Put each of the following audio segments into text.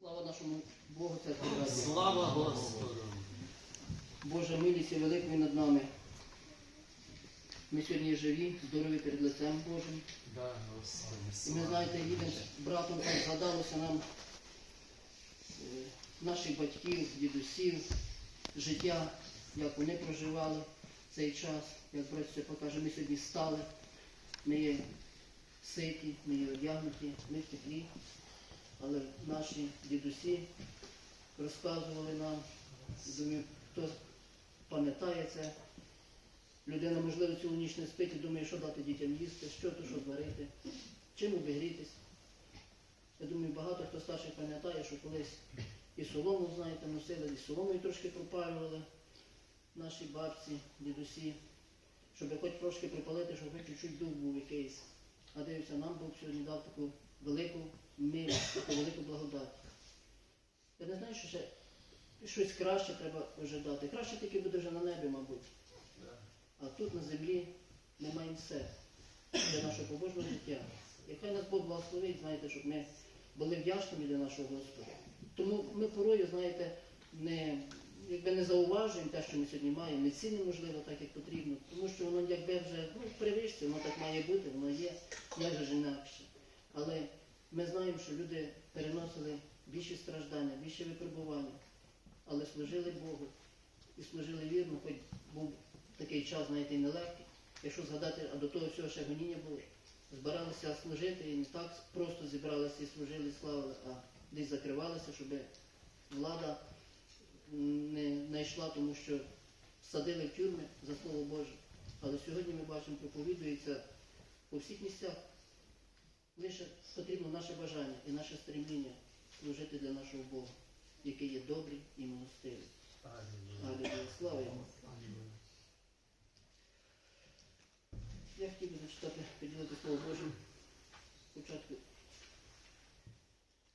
Слава нашому Богу, церкві раді. Слава Господу! Божа милість і великою над нами. Ми сьогодні живі, здорові перед лицем Божим. Да, І ми, знаєте, їдемо з братом, так згадалося нам е, наших батьків, дідусів, життя, як вони проживали цей час. Як брат це покаже, ми сьогодні стали, ми є ситі, ми є одягнуті, ми в теплі. Але наші дідусі розказували нам, думаю, хто пам'ятає це. Людина, можливо, цілу ніч не спить і думає, що дати дітям їсти, що то, що зварити, чим обігрітись. Я думаю, багато хто старших пам'ятає, що колись і солому, знаєте, носили, і соломою трошки пропалювали наші бабці, дідусі, щоб хоч трошки припалити, щоб хоч чуть-чуть дух був якийсь. А дивіться, нам Бог сьогодні дав таку велику милість, таку велику благодать. Я не знаю, що ще щось краще треба ожидати. Краще тільки буде вже на небі, мабуть. А тут на землі ми маємо все для нашого побожного життя. І хай нас Бог благословить, знаєте, щоб ми були вдячними для нашого Господа. Тому ми порою, знаєте, не, якби не зауважуємо те, що ми сьогодні маємо, не цінимо, можливо, так, як потрібно, тому що воно якби вже ну, привичці, воно так має бути, воно є, як же інакше. Але ми знаємо, що люди переносили більші страждання, більше випробування, але служили Богу і служили вірно, хоч був такий час, знаєте, нелегкий. Якщо згадати, а до того всього ще гоніння були. Збиралися служити і не так просто зібралися і служили, славили, а десь закривалися, щоб влада не, не йшла, тому що садили в тюрми за слово Боже. Але сьогодні ми бачимо, проповідується по всіх місцях. Лише потрібно наше бажання і наше стремління служити для нашого Бога, який є добрий і милостивий. Алілуя. Слава йому. Я хотів би зачитати, поділити Слово Боже. Спочатку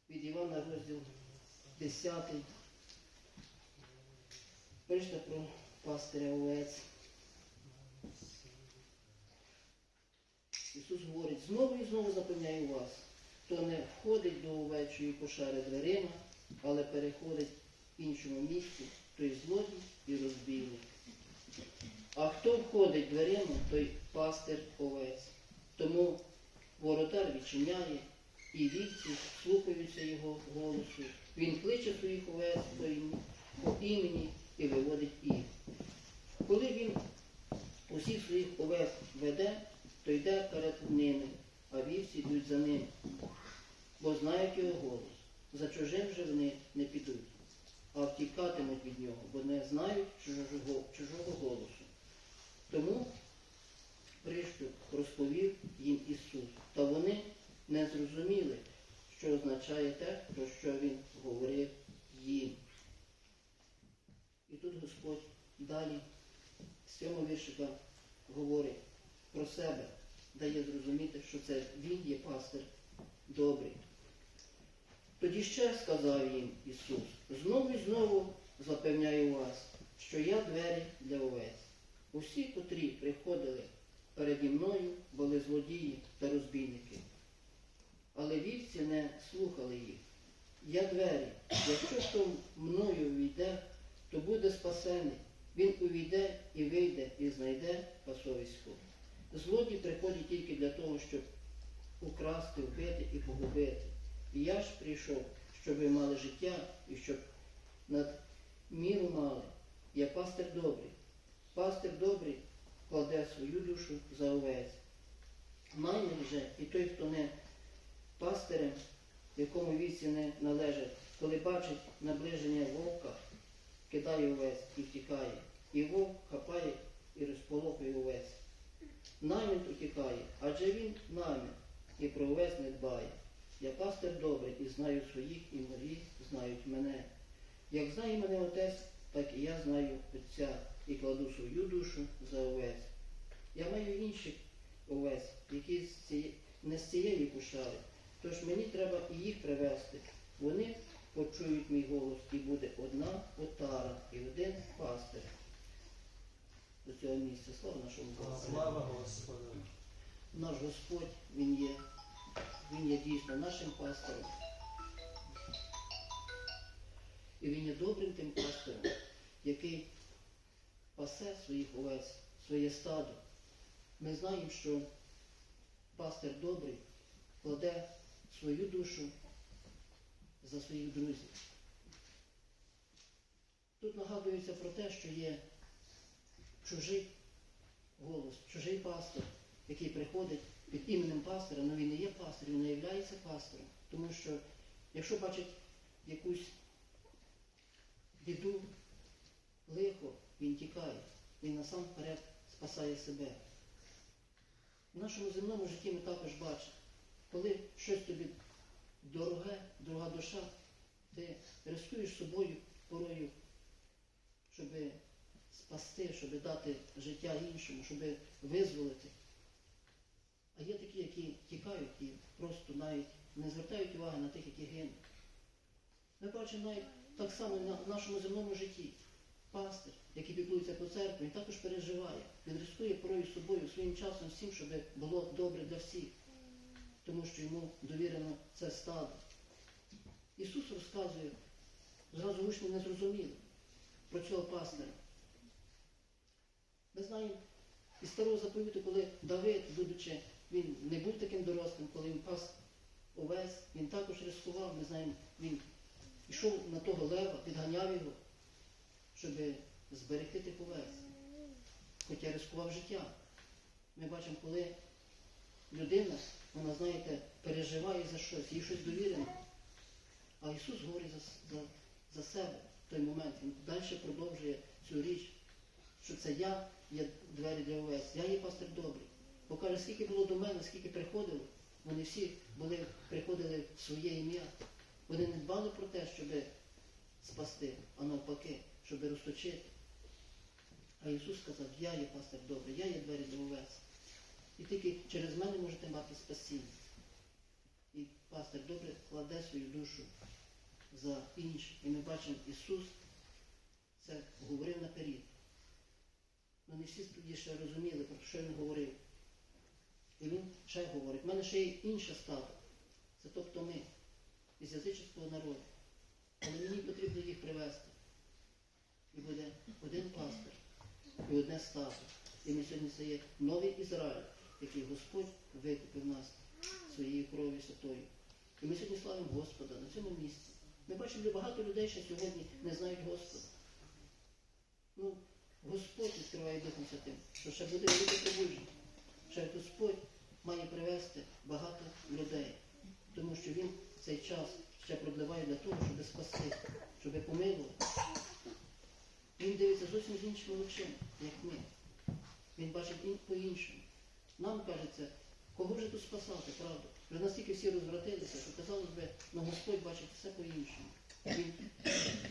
від Івана розділ 10. Пишете про пастиря овець. Ісус говорить, знову і знову запевняю вас, хто не входить до овечої кошари дверима, але переходить в іншому місці, той злодій і розбійник. А хто входить дверима, той пастир овець. Тому воротар відчиняє, і вівці слухаються його голосу. Він кличе своїх овець по ім- по імені і виводить їх. Коли він усіх своїх овець веде, то йде перед ними, а вівці йдуть за ним, бо знають його голос. За чужим же вони не підуть, а втікатимуть від нього, бо не знають чужого, чужого голосу. Тому прищу розповів їм Ісус, та вони не зрозуміли, що означає те, про що Він говорив їм. І тут Господь далі з цього віршика говорить про себе, дає зрозуміти, що це Він є пастир добрий. Тоді ще сказав їм Ісус, знову і знову запевняю вас, що я двері для овець. Усі, котрі приходили переді мною, були злодії та розбійники. Але вівці не слухали їх. Я двері, якщо хто мною увійде, то буде спасений. Він увійде і вийде, і знайде пасовисько. Злодій приходить тільки для того, щоб украсти, вбити і погубити. І я ж прийшов, щоб ви мали життя і щоб над міру мали. Я пастир добрий. Пастир добрий кладе свою душу за овець. Наймить вже і той, хто не пастирем, якому віці не належить, коли бачить наближення вовка, кидає овець і втікає. І вовк хапає і розполохує овець. Наймит утікає, адже він наймит і про овець не дбає. Я пастир добрий і знаю своїх, і мої знають мене. Як знає мене отець, так і я знаю Отця і кладу свою душу за овець. Я маю інших овець, які не з цієї кушари, тож мені треба і їх привезти. Вони почують мій голос, і буде одна отара і один пастир. До цього місця слава нашому Богу. Слава Господу! Наш Господь, Він є, Він є дійсно нашим пастором. І він є добрим тим пастором, який пасе своїх овець, своє стадо. Ми знаємо, що пастир добрий кладе свою душу за своїх друзів. Тут нагадується про те, що є чужий голос, чужий пастор, який приходить під іменем пастора, але він не є пастором, він не є пастором. Тому що якщо бачить якусь біду, лихо, він тікає, він насамперед спасає себе. В нашому земному житті ми також бачимо, коли щось тобі дороге, дорога душа, ти рискуєш собою порою, щоб спасти, щоб дати життя іншому, щоб визволити. А є такі, які тікають і просто навіть не звертають уваги на тих, які гинуть. Ми бачимо навіть так само на нашому земному житті. Пастир, який піклується по церкві, він також переживає, він рискує порою собою, своїм часом всім, щоб було добре для всіх, тому що йому довірено це стадо. Ісус розказує, зразу учні не зрозуміли про цього пастиря. Ми знаємо із старого заповіту, коли Давид, будучи, він не був таким дорослим, коли він пас овець, він також рискував, ми знаємо, він йшов на того лева, підганяв його, щоб зберегти тих овець. Хоча рискував життя. Ми бачимо, коли людина, вона, знаєте, переживає за щось, їй щось довірено. А Ісус говорить за, за, за себе в той момент. Він далі продовжує цю річ, що це я є двері для овець, я є пастир добрий. Бо каже, скільки було до мене, скільки приходило, вони всі були, приходили в своє ім'я. Вони не дбали про те, щоб спасти, а навпаки, щоб розточити. А Ісус сказав, я є пастир добрий, я є двері для овець. І тільки через мене можете мати спасіння. І пастир добре кладе свою душу за інших. І ми бачимо, Ісус це говорив наперед. Ну не всі тоді ще розуміли, про що він говорив. І він ще говорить, в мене ще є інше стадо. Це тобто ми, із язичницького народу. Але мені потрібно їх привезти. І буде один пастир і одне стадо. І ми сьогодні це є новий Ізраїль, який Господь викупив нас своєю кров'ю святою. І ми сьогодні славимо Господа на цьому місці. Ми бачимо, що багато людей ще сьогодні не знають Господа. Ну, Господь відкриває Духом Святим, що ще буде велике пробудження. Ще Господь має привести багато людей, тому що Він цей час ще продливає для того, щоб спасти, щоб помилувати. Він дивиться зовсім з іншими очима, як ми. Він бачить ін- по-іншому. Нам кажеться, кого вже тут спасати, правда? Вже настільки всі розвратилися, що казалось би, ну Господь бачить все по-іншому. Він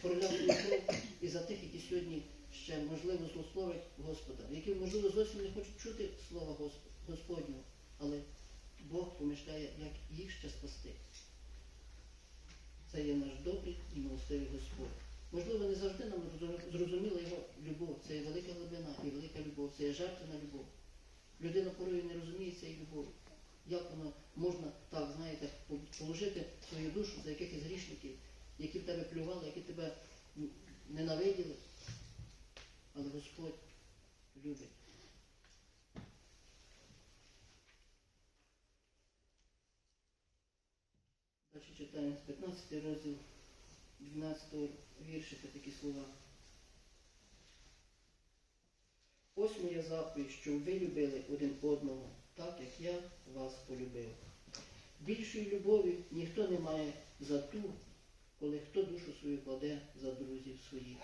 проляв кров і за тих, які сьогодні ще, можливо, злословять Господа, які, можливо, зовсім не хочуть чути слова Господнього, але Бог помишляє, як їх ще спасти. Це є наш добрий і милостивий Господь. Можливо, не завжди нам зрозуміла його любов. Це є велика глибина і велика любов, це є жертвена любов. Людина порою не розуміє цієї любові. Як воно можна так, знаєте, положити свою душу за якихось грішників, які в тебе плювали, які тебе ненавиділи. Але Господь любить. Далі читаємо з 15 розділ 12 віршика такі слова. Ось моя заповідь, щоб ви любили один одного, так як я вас полюбив. Більшої любові ніхто не має за ту, коли хто душу свою кладе за друзів своїх.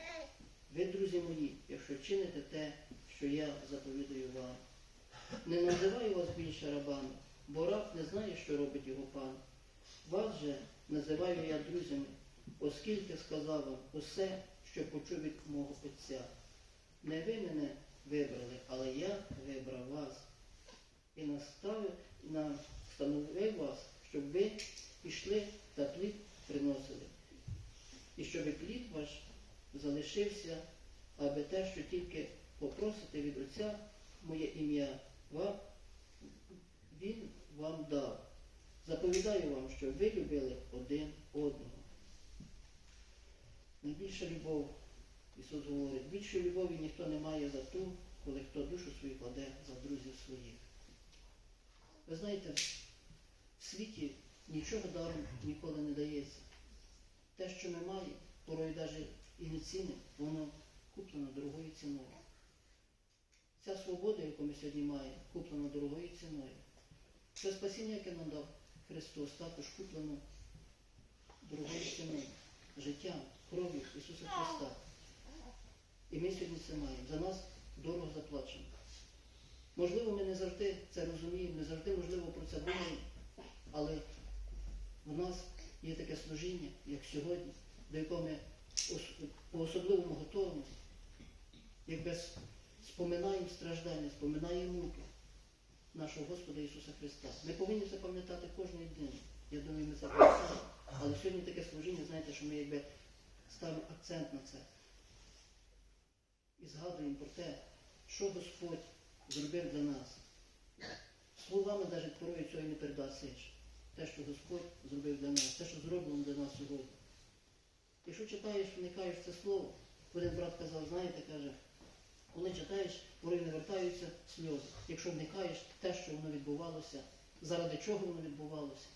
Ви, друзі мої, якщо чините те, що я заповідаю вам, не називаю вас більше рабами, бо раб не знає, що робить його пан. Вас же називаю я друзями, оскільки сказав вам усе, що почув від мого Отця. Не ви мене вибрали, але я вибрав вас і наставив, настановив вас, щоб ви пішли та плід приносили. І щоб плід ваш залишився, аби те, що тільки попросите від Отця моє ім'я, вам, Він вам дав. Заповідаю вам, щоб ви любили один одного. Найбільша любов, Ісус говорить, більшої любові ніхто не має за ту, коли хто душу свою кладе за друзів своїх. Ви знаєте, в світі нічого даром ніколи не дається. Те, що ми маємо, порой навіть і не цінимо, воно куплено дорогою ціною. Ця свобода, яку ми сьогодні маємо, куплена дорогою ціною. Це спасіння, яке нам дав Христос, також куплено дорогою ціною, життям, кров'ю Ісуса Христа. І ми сьогодні це маємо. За нас дорого заплачено. Можливо, ми не завжди це розуміємо, не завжди, можливо, про це думаємо, але в нас є таке служіння, як сьогодні, до якого ми ос- по-особливому готуємося, якби споминаємо страждання, споминаємо муки нашого Господа Ісуса Христа. Ми повинні це пам'ятати кожної дні. Я думаю, ми це пам'ятаємо. Але сьогодні таке служіння, знаєте, що ми якби ставимо акцент на це. І згадуємо про те, що Господь зробив для нас. Словами навіть порою цього і не передасиш. Те, що Господь зробив для нас, те, що зроблено для нас сьогодні. Якщо читаєш, вникаєш це слово, один брат казав, знаєте, каже, коли читаєш, порой не вертаються сльози. Якщо вникаєш те, що воно відбувалося, заради чого воно відбувалося.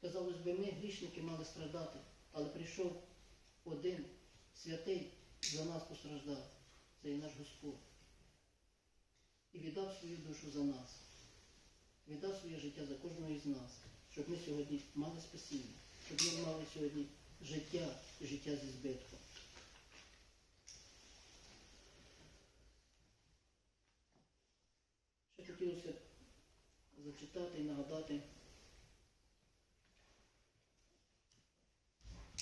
Казалось би, ми, грішники, мали страждати, але прийшов один святий за нас постраждав. Це є наш Господь. І віддав свою душу за нас. Віддав своє життя за кожного із нас, щоб ми сьогодні мали спасіння, щоб ми мали сьогодні життя, життя зі збитком. Ще хотілося зачитати і нагадати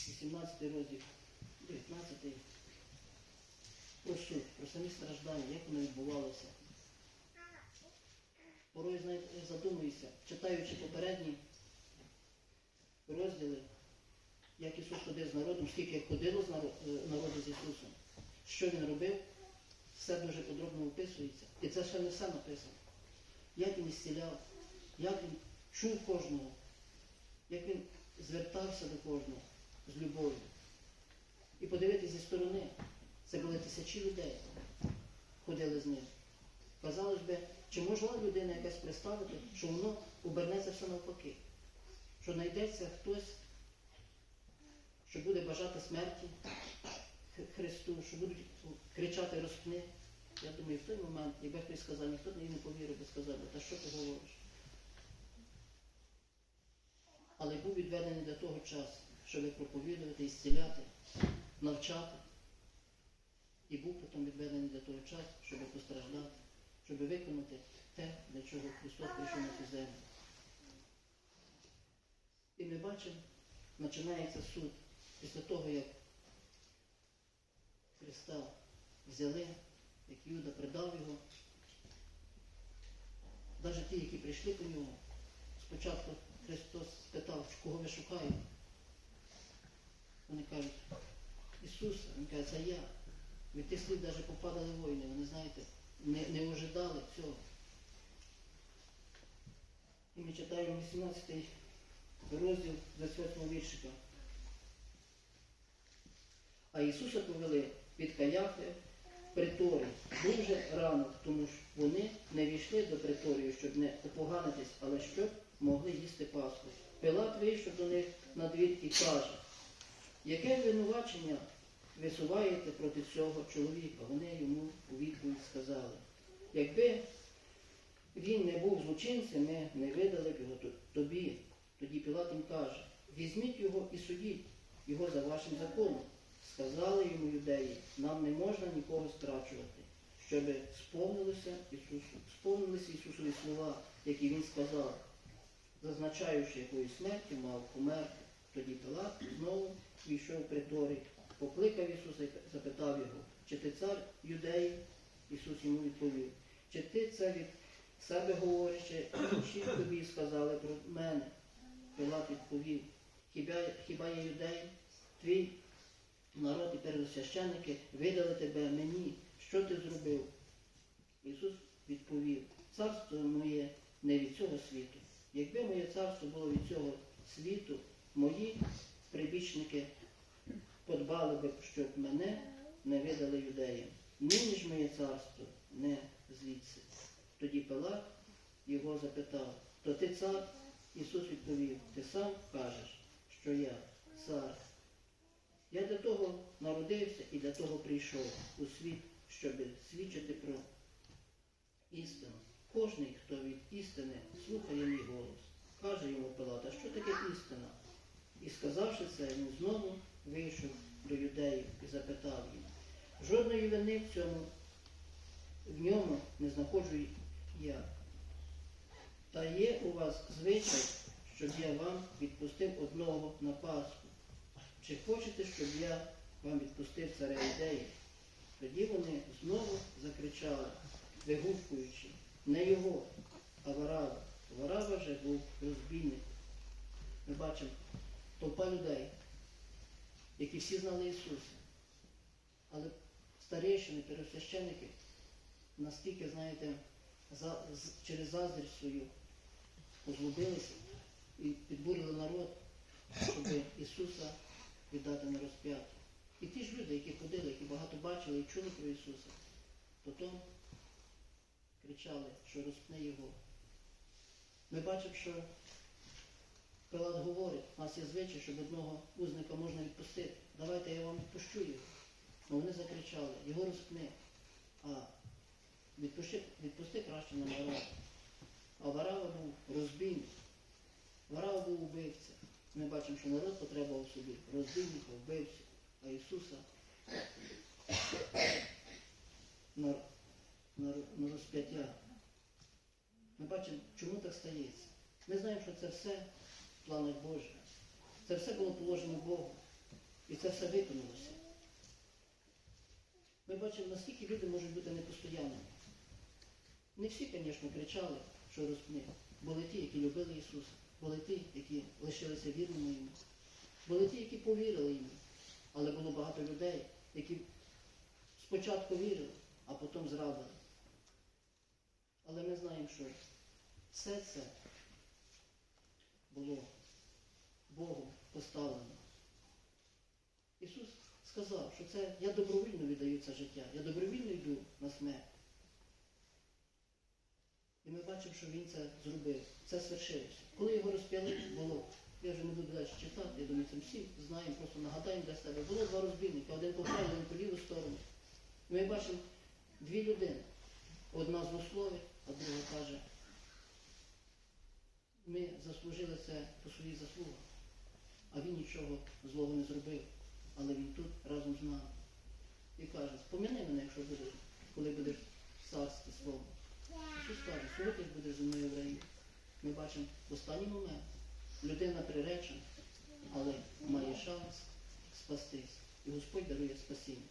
18 розділ, 19 про суд, про самі страждання, як воно відбувалося. Порой, задумуюся, читаючи попередні розділи, як Ісус ходив з народом, скільки ходило з е, народу з Ісусом, що Він робив, все дуже подробно описується. І це ще не все написано. Як він ісціляв, як він чув кожного, як він звертався до кожного з любов'ю. І подивитися зі сторони, це були тисячі людей, ходили з ним. Казалось би, чи могла людина якась представити, що воно обернеться все навпаки, що знайдеться хтось, що буде бажати смерті Христу, що будуть кричати розпни. Я думаю, в той момент, якби хтось сказав, ніхто не повірив би, сказав та що ти говориш? Але був відведений для того час, щоб проповідувати, і зціляти, навчати. І був потім відведений для того часу, щоб постраждати, щоб виконати те, для чого Христос прийшов на цю землю. І ми бачимо, починається суд після того, як Христа взяли, як Юда предав його. Навіть ті, які прийшли по нього, спочатку Христос спитав, кого ви шукаєте. Вони кажуть, Ісуса, Він каже, це я. Від тих слів навіть попадали воїни, вони, знаєте, не, не ожидали цього. І ми читаємо 18 розділ 28 віршика. А Ісуса повели від Каяфи приторій дуже рано, тому ж вони не війшли до приторію, щоб не опоганитись, але щоб могли їсти Пасху. Пилат вийшов до них на двір і каже, яке винувачення висуваєте проти цього чоловіка? Вони йому у відповідь сказали. Якби він не був злочинцем, ми не видали б його тобі. Тоді Пілат їм каже, візьміть його і судіть його за вашим законом. Сказали йому юдеї, нам не можна нікого страчувати, щоб сповнилися Ісусу, сповнилися Ісусові слова, які він сказав, зазначаючи, якої смерті мав померти. Тоді Пилат знову війшов приторій, покликав Ісуса і запитав його, чи ти цар юдеїв? Ісус йому відповів, чи ти це від себе говориш, чи тобі сказали про мене? Пилат відповів, хіба, хіба я юдей? Твій народ і первосвященники видали тебе мені. Що ти зробив? Ісус відповів, царство моє не від цього світу. Якби моє царство було від цього світу, мої прибічники подбали би, щоб мене не видали юдеям. Нині ж моє царство не звідси. Тоді Пилат його запитав, то ти цар? Ісус відповів, ти сам кажеш, що я цар. Я для того народився і для того прийшов у світ, щоб свідчити про істину. Кожний, хто від істини слухає мій голос, каже йому Пилат, а що таке істина? І сказавши це, він знову вийшов до юдеїв і запитав їх. Жодної вини в цьому в ньому не знаходжу я. Та є у вас звичай, щоб я вам відпустив одного на Пасху. Чи хочете, щоб я вам відпустив царя ідеї? Тоді вони знову закричали, вигукуючи, не його, а Варава. Варава вже був розбійник. Ми бачимо толпа людей, які всі знали Ісуса. Але старейшини, первосвященники настільки, знаєте, за, через заздрість свою озлобилися і підбурили народ, щоб Ісуса віддати на розп'яття. І ті ж люди, які ходили, які багато бачили і чули про Ісуса, потім кричали, що розпне Його. Ми бачимо, що Пилат говорить, у нас є звичай, щоб одного узника можна відпустити. Давайте я вам відпущу його. Ну вони закричали, його розпни. А відпусти, відпусти краще на Варава. А Варава був розбійник. Варава був убивця. Ми бачимо, що народ потребував собі розбійника, вбивця, а Ісуса на, на, на розп'яття. Ми бачимо, чому так стається. Ми знаємо, що це все в планах Божих. Це все було положено Богу. І це все виконалося. Ми бачимо, наскільки люди можуть бути непостоянними. Не всі, звісно, кричали, що розпни. Були ті, які любили Ісуса, були ті, які лишилися вірними йому. Були ті, які повірили йому. Але було багато людей, які спочатку вірили, а потім зрадили. Але ми знаємо, що все це було Богом поставлено. Ісус сказав, що це я добровільно віддаю це життя, я добровільно йду на смерть. І ми бачимо, що він це зробив. Це свершилося. Коли його розп'яли, було, я вже не буду далі читати, я думаю, це всі знаємо, просто нагадаємо для себе. Було два розбійника, один по праву, один по ліву сторону. Ми бачимо дві людини. Одна злословить, а друга каже, ми заслужили це по своїй заслугах. А він нічого злого не зробив. Але він тут разом з нами. І каже, спом'яни мене, якщо будеш, коли будеш в царстві слово. Ісус каже, сьогодні ж будеш зі мною в раї. Ми бачимо в останній момент. Людина приречена, але має шанс спастись. І Господь дарує спасіння.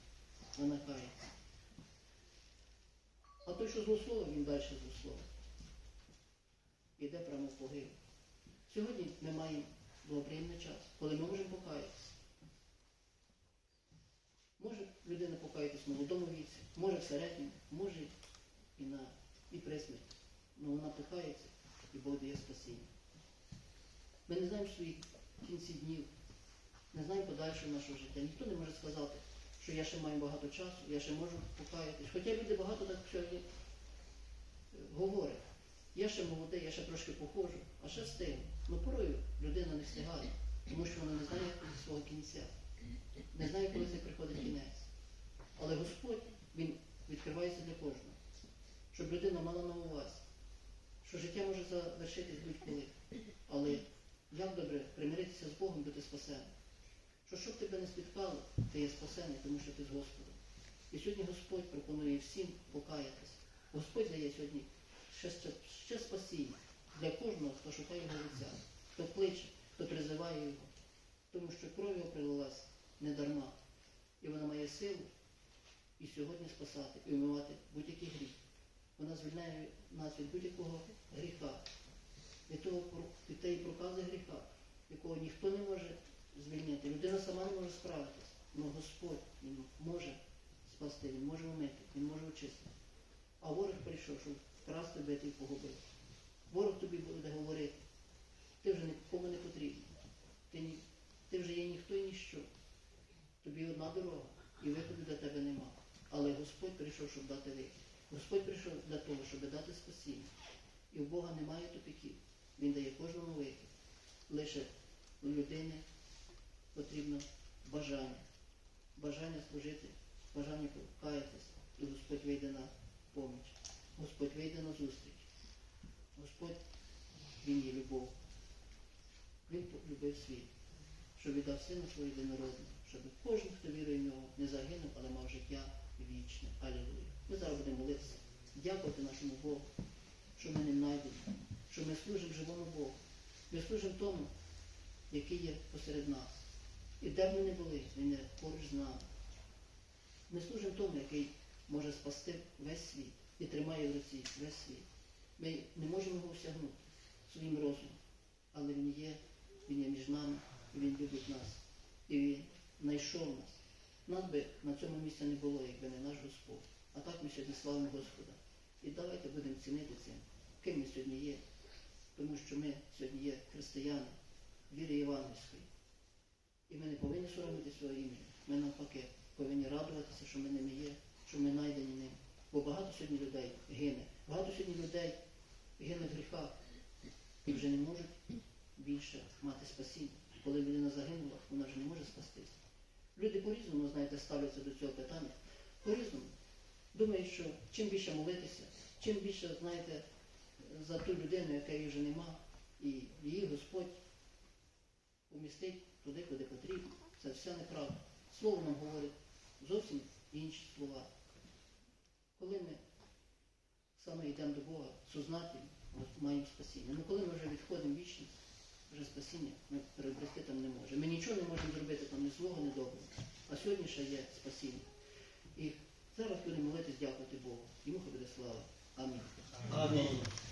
Вона кається. А той, що злословив, він далі злословив. Іде прямо в погиб. Сьогодні ми маємо благоприємний час, коли ми можемо покаятися. Може людина покаятись в молодому віці, може в середньому, може і на і при смерті. Ну вона покається і Бог дає спасіння. Ми не знаємо своїх кінці днів, не знаємо подальшого нашого життя. Ніхто не може сказати, що я ще маю багато часу, я ще можу покаятись. Хоча люди багато так сьогодні е, говорять. Я ще молодий, я ще трошки походжу, а ще встигну. Ну порою людина не встигає, тому що вона не знає свого кінця, не знає, коли це приходить кінець. Але Господь, Він відкривається для кожного, щоб людина мала на увазі, що життя може завершитись будь-коли. Але як добре примиритися з Богом, бути спасеним. Що щоб тебе не спіткало, ти є спасений, тому що ти з Господом. І сьогодні Господь пропонує всім покаятися. Господь дає сьогодні ще, ще спасіння для кожного, хто шукає його лиця, хто кличе, хто призиває його. Тому що кров його прилилась не дарма. І вона має силу і сьогодні спасати, і вмивати будь-який гріх. Вона звільняє нас від будь-якого гріха, від, того, від тієї прокази гріха, якого ніхто не може звільнити. Людина сама не може справитися. Але Господь він може спасти, Він може вмити, Він може очистити. А ворог прийшов, щоб вкрасти, бити і погубити. Ворог тобі буде говорити, ти вже нікому не потрібен. Ти, ти вже є ніхто і ніщо. Тобі одна дорога, і виходу для тебе нема. Але Господь прийшов, щоб дати вихід. Господь прийшов для того, щоб дати спасіння. І в Бога немає тупиків. Він дає кожному вихід. Лише у людини потрібно бажання. Бажання служити, бажання покаятися. І Господь вийде на поміч. Господь вийде на зустріч. Господь, Він є любов. Він полюбив світ, що віддав сина свого єдинородного, щоб кожен, хто вірує в нього, не загинув, але мав життя вічне. Алілуя. Ми зараз будемо молитися, дякувати нашому Богу, що ми не знайдені, що ми служимо живому Богу. Ми служимо тому, який є посеред нас. І де б ми не були, він є поруч з нами. Ми служимо тому, який може спасти весь світ і тримає в руці весь світ. Ми не можемо його осягнути своїм розумом, але він є, він є між нами, і він любить нас. І він знайшов нас. Нас би на цьому місці не було, якби не наш Господь. А так ми сьогодні славимо Господа. І давайте будемо цінити цим, ким ми сьогодні є. Тому що ми сьогодні є християни, віри Євангельської. І ми не повинні соромити свого імені. Ми навпаки повинні радуватися, що ми ними є, що ми знайдені ним. Бо багато сьогодні людей гине. Багато сьогодні людей гине в гріхах і вже не можуть більше мати спасіння. Коли людина загинула, вона вже не може спастися. Люди по-різному, знаєте, ставляться до цього питання. По-різному. Думають, що чим більше молитися, чим більше, знаєте, за ту людину, яка її вже нема, і її Господь помістить туди, куди потрібно. Це все неправда. Слово нам говорить зовсім інші слова. Коли ми саме йдемо до Бога, от маємо спасіння. Ну коли ми вже відходимо в вічність, вже спасіння ми приобрести там не можемо. Ми нічого не можемо зробити там ні злого, ні доброго. А сьогодні ще є спасіння. І зараз будемо молитись, дякувати Богу. Йому буде слава. Амінь. Амінь.